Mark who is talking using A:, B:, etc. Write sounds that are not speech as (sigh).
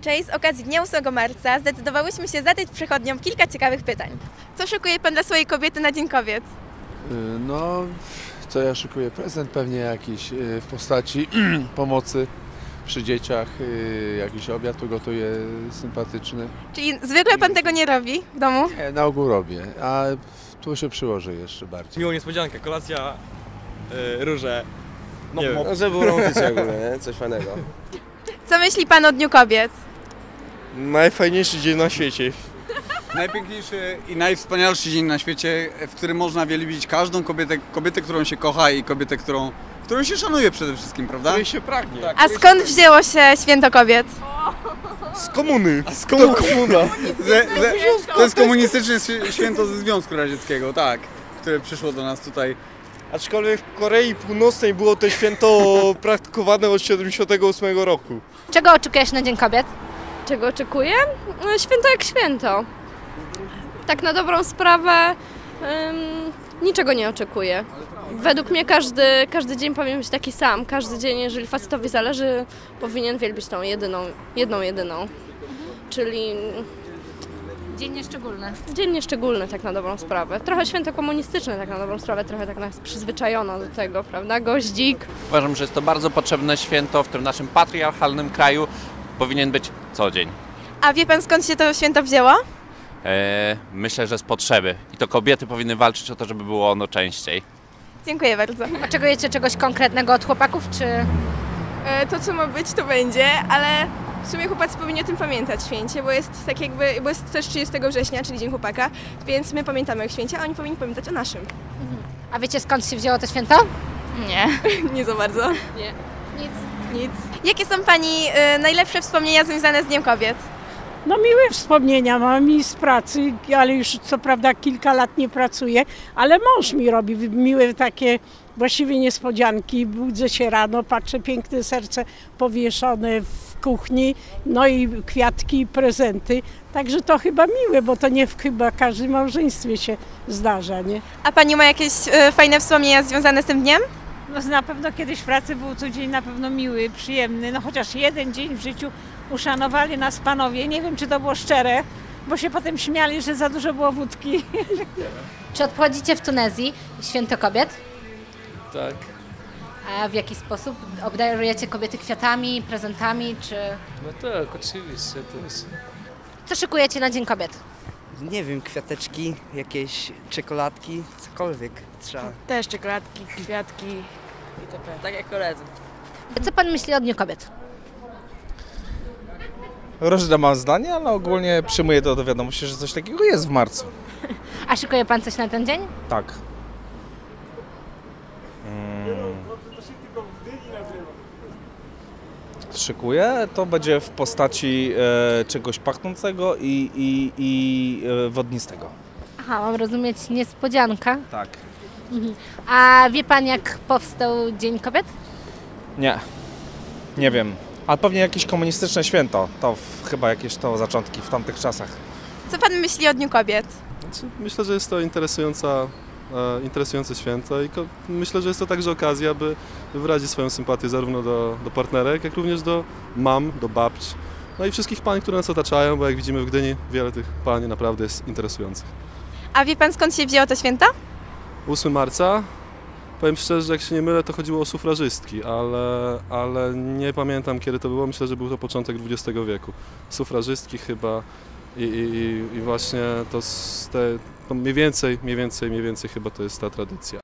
A: Cześć, z okazji Dnia 8 marca zdecydowałyśmy się zadać przechodniom kilka ciekawych pytań. Co szykuje Pan dla swojej kobiety na Dzień Kobiet?
B: Y, No, co ja szykuję? Prezent pewnie jakiś y, w postaci (clears throat) pomocy przy dzieciach, y, jakiś obiad ugotuję sympatyczny.
A: Czyli zwykle Pan tego nie robi w domu?
B: Nie, na ogół robię, a tu się przyłożę jeszcze bardziej.
C: Miłą niespodziankę, kolacja, yy, róże. Nie wiem.
D: No, żeby ogólnie, nie? Coś fajnego.
A: Co myśli Pan o Dniu Kobiet?
D: Najfajniejszy dzień na świecie.
E: Najpiękniejszy i najwspanialszy dzień na świecie, w którym można wielbić każdą kobietę, kobietę, którą się kocha i kobietę, którą, którą się szanuje przede wszystkim, prawda?
D: Której się pragnie.
E: Tak.
A: A skąd wzięło się Święto Kobiet?
D: Z komuny. (laughs)
E: Z komu-
D: komuna.
E: Ze, ze, to jest komunistyczne świ- święto ze Związku Radzieckiego, tak, które przyszło do nas tutaj.
D: Aczkolwiek w Korei Północnej było to święto (laughs) praktykowane od 78 roku.
F: Czego oczekujesz na Dzień Kobiet?
G: Czego oczekuję? No, święto jak święto. Tak na dobrą sprawę ym, niczego nie oczekuję. Według mnie każdy, każdy dzień powinien być taki sam. Każdy dzień, jeżeli facetowi zależy, powinien wielbić tą jedyną, jedną jedyną. Czyli
F: Dzień nieszczególny.
G: dzień nieszczególny tak na dobrą sprawę. Trochę święto komunistyczne tak na dobrą sprawę, trochę tak nas przyzwyczajono do tego, prawda? Goździk.
H: Uważam, że jest to bardzo potrzebne święto, w którym naszym patriarchalnym kraju powinien być co dzień.
A: A wie Pan skąd się to święto wzięło?
H: E, myślę, że z potrzeby. I to kobiety powinny walczyć o to, żeby było ono częściej.
A: Dziękuję bardzo.
F: Oczekujecie czegoś konkretnego od chłopaków, czy
I: E, To, co ma być, to będzie, ale w sumie chłopacy powinni o tym pamiętać święcie, bo jest tak jakby, bo jest też 30 września, czyli Dzień Chłopaka, więc my pamiętamy o ich święcie, a oni powinni pamiętać o naszym.
F: a wiecie skąd się wzięło to święto?
A: Nie. (laughs)
I: Nie za bardzo.
F: Nic.
I: Nic.
A: Jakie są Pani y, najlepsze wspomnienia związane z Dniem Kobiet?
J: No miłe wspomnienia mam i z pracy, ale już co prawda kilka lat nie pracuję, ale mąż mi robi miłe takie właściwie niespodzianki. Budzę się rano, patrzę piękne serce powieszone w kuchni, no i kwiatki i prezenty. Także to chyba miłe, bo to nie w chyba każdym małżeństwie się zdarza, nie?
A: A Pani ma jakieś y, fajne wspomnienia związane z tym dniem?
K: No na pewno kiedyś w pracy był to dzień na pewno miły, przyjemny, no chociaż jeden dzień w życiu uszanowali nas panowie, nie wiem czy to było szczere, bo się potem śmiali, że za dużo było wódki.
F: Czy obchodzicie w Tunezji Święto Kobiet?
C: Tak.
F: A w jaki sposób? Obdarujecie kobiety kwiatami, prezentami, czy...
C: No tak, oczywiście to jest.
F: Co szykujecie na Dzień Kobiet?
L: Nie wiem, kwiateczki, jakieś czekoladki, cokolwiek trzeba.
I: Też czekoladki, kwiatki itp. Tak jak koledzy.
F: Co pan myśli o Dniu Kobiet?
M: Różne mam zdania, ale ogólnie przyjmuję to do wiadomości, że coś takiego jest w marcu.
F: A szykuje pan coś na ten dzień?
M: Tak. Szykuję, to będzie w postaci e, czegoś pachnącego i, i, i e, wodnistego.
F: Aha, mam rozumieć niespodzianka.
M: Tak.
F: Mhm. A wie pan jak powstał Dzień Kobiet?
M: Nie, nie wiem. Ale pewnie jakieś komunistyczne święto. To w, chyba jakieś to zaczątki w tamtych czasach.
A: Co Pan myśli o Dniu Kobiet?
N: Znaczy, Myślę, że jest to interesująca, interesujące święto i myślę, że jest to także okazja, by wyrazić swoją sympatię zarówno do, do partnerek, jak również do mam, do babć, no i wszystkich pań, które nas otaczają, bo jak widzimy w Gdyni wiele tych pań naprawdę jest interesujących.
A: A wie Pan skąd się wzięło to święto?
N: 8 marca, powiem szczerze, że jak się nie mylę, to chodziło o sufrażystki, ale, ale nie pamiętam kiedy to było, myślę, że był to początek XX wieku. Sufrażystki chyba i, i, i- właśnie to te, to mniej więcej, mniej więcej, mniej więcej chyba to jest ta tradycja.